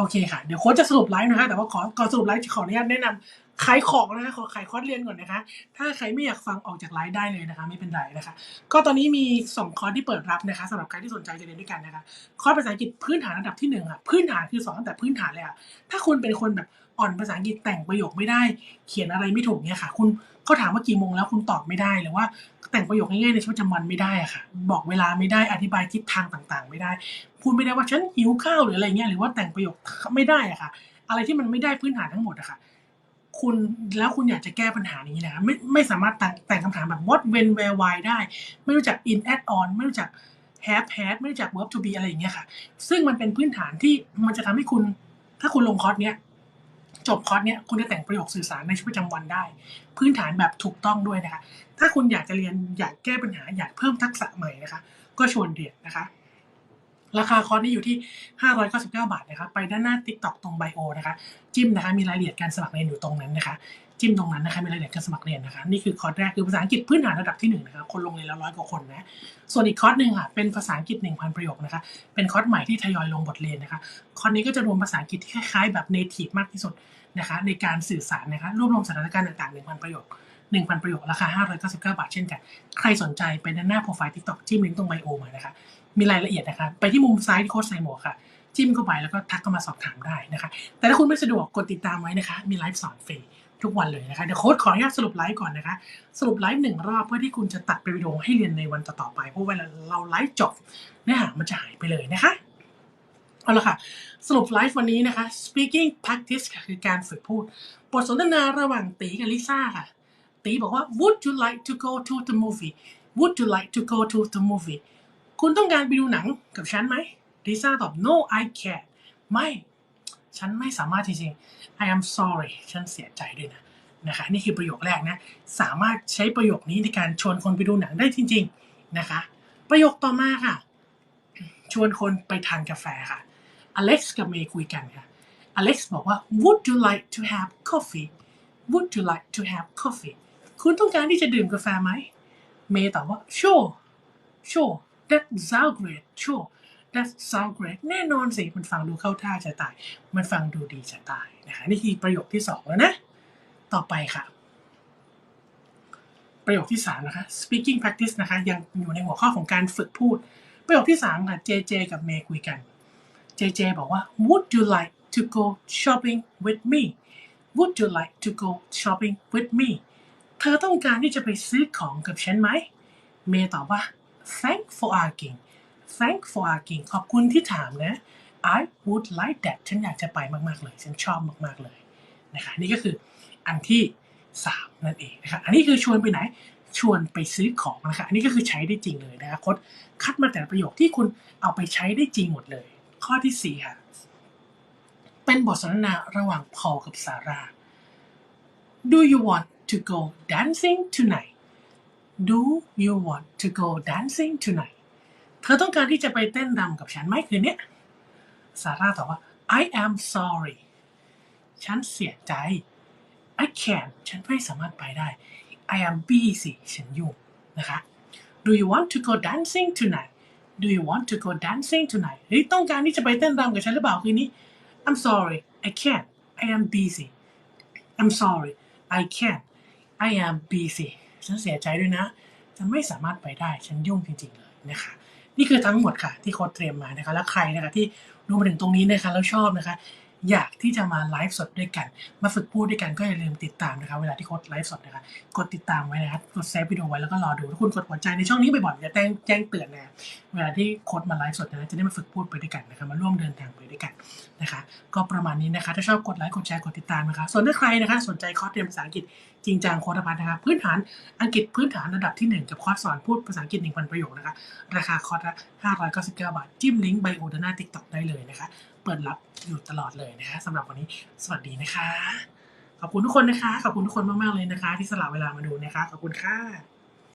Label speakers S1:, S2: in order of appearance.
S1: โอเคค่ะ เดี๋ยวโค้ชจะสรุปไลฟ์นะคะแต่ว่าขอก่อนสรุปไลฟ์ขออนุญาตแนะนำขายของนะคะขอขายคอร์สเรียนก่อนนะคะ ถ้าใครไม่อยากฟังออกจากไลฟ์ได้เลยนะคะ ไม่เป็นไรนะคะ ก็ตอนนี้มีสองคอร์สที่เปิดรับนะคะสำหรับใครที่สนใจจะเรียนด้วยกันนะคะ คอร์สภาษาอังกฤษพื้นฐานระดับที่หนึ่งอะ พื้นฐานคือสอนตั้งแต่พื้นฐานเลยอะ ถ้าคุณเป็นคนแบบ อ่อนภาษาอังกฤษแต่งประโยคไม่ได้ เขียนอะไรไม่ถูกเนี่ยค่ะ คุณเขาถามว่ากี่โมงแล้วคุณตอบไม่ได้หรือว่าแต่งประโยคง่ายๆในชีวิตประจำวันไม่ได้อะค่ะ บอกเวลาไม่ได้อธิบายทิศทางต่างๆ ไม่ได้ พูดไม่ได้ว่าฉันหิวข้าวหรืออะไรเงี้ยหรือว่าแต่งประโยคไม่ได้อะค่ะ อะไรที่มันไม่ได้พื้นฐานทั้งหมดอะค่ะคุณแล้วคุณอยากจะแก้ปัญหานี้นะคะไม่ไม่สามารถแต่งแต่งคำถามแบบ what when where why ได้ ไม่รู้จัก in add on ไม่รู้จัก have had ไม่รู้จัก verb to be อะไรอย่างเงี้ยค่ะ ซึ่งมันเป็นพื้นฐานที่มันจะทำให้คุณ ถ้าคุณลงคอร์สเนี้ย จบคอร์สเนี้ยคุณจะแต่งประโยคสื่อสารในชีวิตประจำวันได้ พื้นฐานแบบถูกต้องด้วยนะคะถ้าคุณอยากจะเรียนอยากแก้ปัญหาอยากเพิ่มทักษะใหม่นะคะ ก็ชวนเรียนนะคะ ราคาคอร์สนี้อยู่ที่ 599 บาทนะคะไปด้านหน้า TikTok ตรงไบโอนะคะจิ้มนะคะมีรายละเอียดการสมัครเรียนอยู่ตรงนั้นนะคะจิ้มตรงนั้นนะคะมีรายละเอียดการสมัครเรียนนะคะนี่คือคอร์สแรกคือภาษาอังกฤษพื้นฐานระดับที่หนึ่งนะคะคนลงเรียนแล้วร้อยกว่าคนนะส่วนอีกคอร์สหนึ่งค่ะเป็นภาษาอังกฤษ 1,000 ประโยคนะคะเป็นคอร์สใหม่ที่ทยอยลงบทเรียนนะคะคอร์สนี้ก็จะรวมภาษาอังกฤษที่คล้ายๆแบบ native มากที่สุดนะคะในการสื่อสารนะคะรวบรวมสถานการณ์ต่างๆ1,000 ประโยค 1,000 ประโยคราคา 599 บาทเช่นกัน ใครสนใจไปด้านหน้าโปรไฟล์ TikTok จิ้มลิงก์ตรงไบโอมานะคะมีรายละเอียดนะคะไปที่มุมซ้ายที่โค้ชใส่หมวกค่ะ จิ้มเข้าไปแล้วก็ทักเข้ามาสอบถามได้นะคะ แต่ถ้าคุณไม่สะดวกกดติดตามไว้นะคะ มีไลฟ์สอนฟรีทุกวันเลยนะคะเดี๋ยวโค้ชขออนุญาตสรุปไลฟ์ก่อนนะคะ สรุปไลฟ์หนึ่งรอบเพื่อที่คุณจะตัดเป็นวิดีโอให้เรียนในวันต่อๆไปเพราะเวลาเราไลฟ์จบเนื้อหามันจะหายไปเลยนะคะเอาละค่ะ สรุปไลฟ์วันนี้นะคะ speaking practice ค่ะคือการฝึกพูด บทสนทนาระหว่างตีกับลิซ่าค่ะ ตีบอกว่า would you like to go to the movie would you like to go to the movie คุณต้องการไปดูหนังกับฉันไหมลิซ่าตอบ no I can't ไม่ ฉันไม่สามารถจริงๆ I am sorry ฉันเสียใจด้วยนะนะคะนี่คือประโยคแรกนะ สามารถใช้ประโยคนี้ในการชวนคนไปดูหนังได้จริง ๆนะคะ ประโยคต่อมาค่ะ ชวนคนไปทานกาแฟค่ะ อเล็กซ์กับเมย์คุยกันค่ะ อเล็กซ์บอกว่า would you like to have coffee would you like to have coffee คุณต้องการที่จะดื่มกาแฟไหม เมย์ตอบว่า sure sure that sounds great sure that sounds great แน่นอนสิ มันฟังดูเข้าท่าจะตาย มันฟังดูดีจะตายนะคะนี่คือประโยคที่สองแล้วนะ ต่อไปค่ะ ประโยคที่สามนะคะ speaking practice นะคะ ยังอยู่ในหัวข้อของการฝึกพูด ประโยคที่สามค่ะเจเจกับเมย์คุยกันเจเจบอกว่า would you like to go shopping with me would you like to go shopping with me เธอต้องการที่จะไปซื้อของกับฉันไหม เมย์ตอบว่า thank for asking thank for asking ขอบคุณที่ถามนะ I would like that ฉันอยากจะไปมาก ๆ เลย ฉันชอบมาก ๆ เลยนะคะนี่ก็คืออันที่สามนั่นเองนะคะอันนี้คือชวนไปไหนชวนไปซื้อของนะคะอันนี้ก็คือใช้ได้จริงเลยนะคะคดคัดมาแต่ประโยคที่คุณเอาไปใช้ได้จริงหมดเลย ข้อที่สี่ค่ะเป็นบทสนทนาระหว่างพอลกับซาร่า Do you want to go dancing tonight Do you want to go dancing tonight เธอต้องการที่จะไปเต้นรำกับฉันไหมคืนนี้ซาร่าตอบว่า I am sorry ฉันเสียใจ I can't ฉันไม่สามารถไปได้ I am busy ฉันยุ่งนะคะ Do you want to go dancing tonight Do you want to go dancing tonight เฮ้ยต้องการที่จะไปเต้นรำกับฉันหรือเปล่าคืนนี้ I'm sorry I can't I am busy I'm sorry I can't I am busy ฉันเสียใจด้วยนะฉันไม่สามารถไปได้ฉันยุ่งจริงๆเลยนะคะนี่คือทั้งหมดค่ะที่โค้ดเตรียมมานะคะแล้วใครนะคะที่รู้มาถึงตรงนี้นะคะแล้วชอบนะคะ อยากที่จะมาไลฟ์สดด้วยกัน มาฝึกพูดด้วยกันก็อย่าลืมติดตามนะคะเวลาที่โค้ดไลฟ์สดนะคะกดติดตามไว้นะคะกดเซฟวิดีโอไว้แล้วก็รอดูถ้าคุณกดหัวใจในช่องนี้บ่อยๆจะแจ้งแจ้งเตือนนะเวลาที่โค้ดมาไลฟ์สดนะจะได้มาฝึกพูดไปด้วยกันนะคะมาร่วมเดินทางไปด้วยกันนะคะก็ประมาณนี้นะคะถ้าชอบกดไลค์กดแชร์กดติดตามนะคะส่วนถ้าใครนะคะสนใจคอร์สเรียนภาษาอังกฤษจริงจังโค้ดพัฒน์นะคะพื้นฐานอังกฤษพื้นฐานระดับที่ 1 กับคอร์สสอนพูดภาษาอังกฤษ1,000ประโยคนะคะราคาคอร์สละ599 บาทจิ้มลิงก์ไบโอด้านหน้า TikTok ได้เลยนะคะเปิดรับ อยู่ตลอดเลยนะคะสำหรับวันนี้สวัสดีนะคะ ขอบคุณทุกคนนะคะ ขอบคุณทุกคนมากๆเลยนะคะ ที่สละเวลามาดูนะคะ ขอบคุณค่ะ